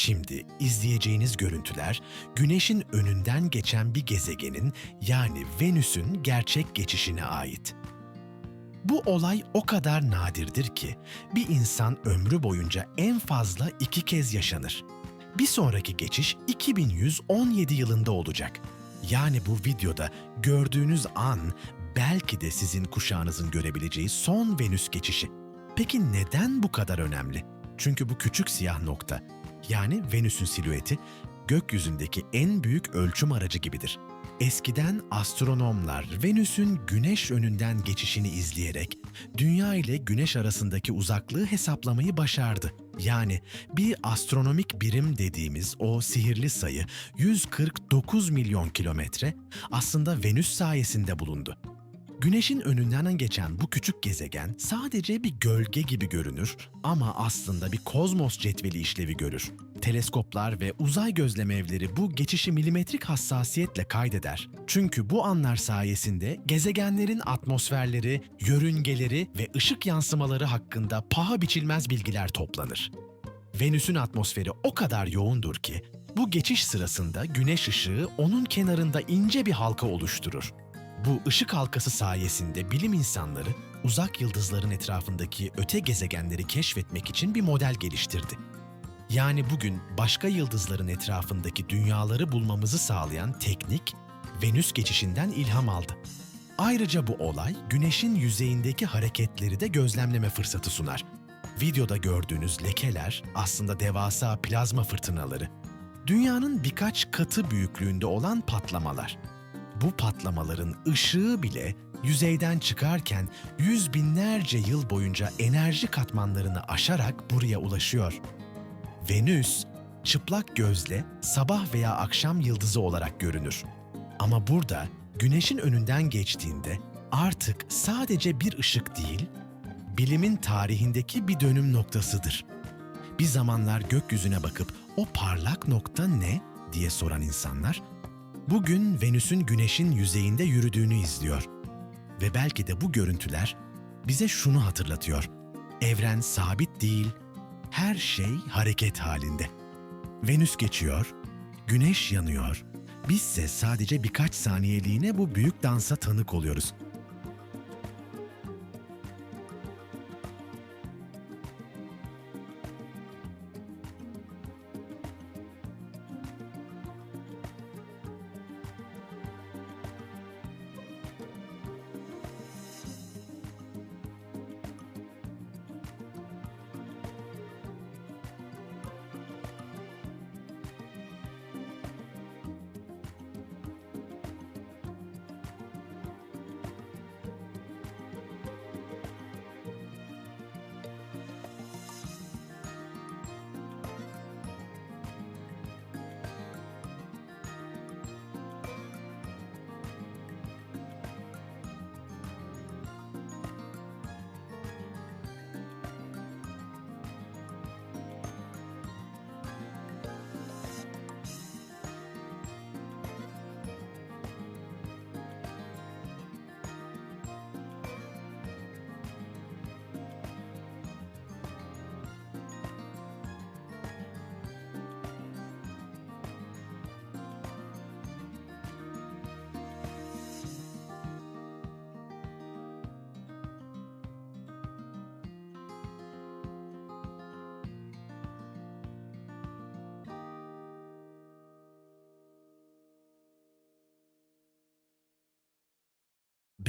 Şimdi izleyeceğiniz görüntüler Güneş'in önünden geçen bir gezegenin yani Venüs'ün gerçek geçişine ait. Bu olay o kadar nadirdir ki bir insan ömrü boyunca en fazla iki kez yaşanır. Bir sonraki geçiş 2117 yılında olacak. Yani bu videoda gördüğünüz an belki de sizin kuşağınızın görebileceği son Venüs geçişi. Peki neden bu kadar önemli? Çünkü bu küçük siyah nokta, yani Venüs'ün silüeti, gökyüzündeki en büyük ölçüm aracı gibidir. Eskiden astronomlar Venüs'ün güneş önünden geçişini izleyerek Dünya ile Güneş arasındaki uzaklığı hesaplamayı başardı. Yani bir astronomik birim dediğimiz o sihirli sayı 149 milyon kilometre aslında Venüs sayesinde bulundu. Güneşin önünden geçen bu küçük gezegen sadece bir gölge gibi görünür ama aslında bir kozmos cetveli işlevi görür. Teleskoplar ve uzay gözlem evleri bu geçişi milimetrik hassasiyetle kaydeder. Çünkü bu anlar sayesinde gezegenlerin atmosferleri, yörüngeleri ve ışık yansımaları hakkında paha biçilmez bilgiler toplanır. Venüs'ün atmosferi o kadar yoğundur ki bu geçiş sırasında güneş ışığı onun kenarında ince bir halka oluşturur. Bu ışık halkası sayesinde bilim insanları uzak yıldızların etrafındaki öte gezegenleri keşfetmek için bir model geliştirdi. Yani bugün başka yıldızların etrafındaki dünyaları bulmamızı sağlayan teknik Venüs geçişinden ilham aldı. Ayrıca bu olay Güneş'in yüzeyindeki hareketleri de gözlemleme fırsatı sunar. Videoda gördüğünüz lekeler aslında devasa plazma fırtınaları. Dünyanın birkaç katı büyüklüğünde olan patlamalar. Bu patlamaların ışığı bile yüzeyden çıkarken yüz binlerce yıl boyunca enerji katmanlarını aşarak buraya ulaşıyor. Venüs, çıplak gözle sabah veya akşam yıldızı olarak görünür. Ama burada güneşin önünden geçtiğinde artık sadece bir ışık değil, bilimin tarihindeki bir dönüm noktasıdır. Bir zamanlar gökyüzüne bakıp o parlak nokta ne diye soran insanlar, bugün Venüs'ün güneşin yüzeyinde yürüdüğünü izliyor. Ve belki de bu görüntüler bize şunu hatırlatıyor. Evren sabit değil, her şey hareket halinde. Venüs geçiyor, güneş yanıyor. Bizse sadece birkaç saniyeliğine bu büyük dansa tanık oluyoruz.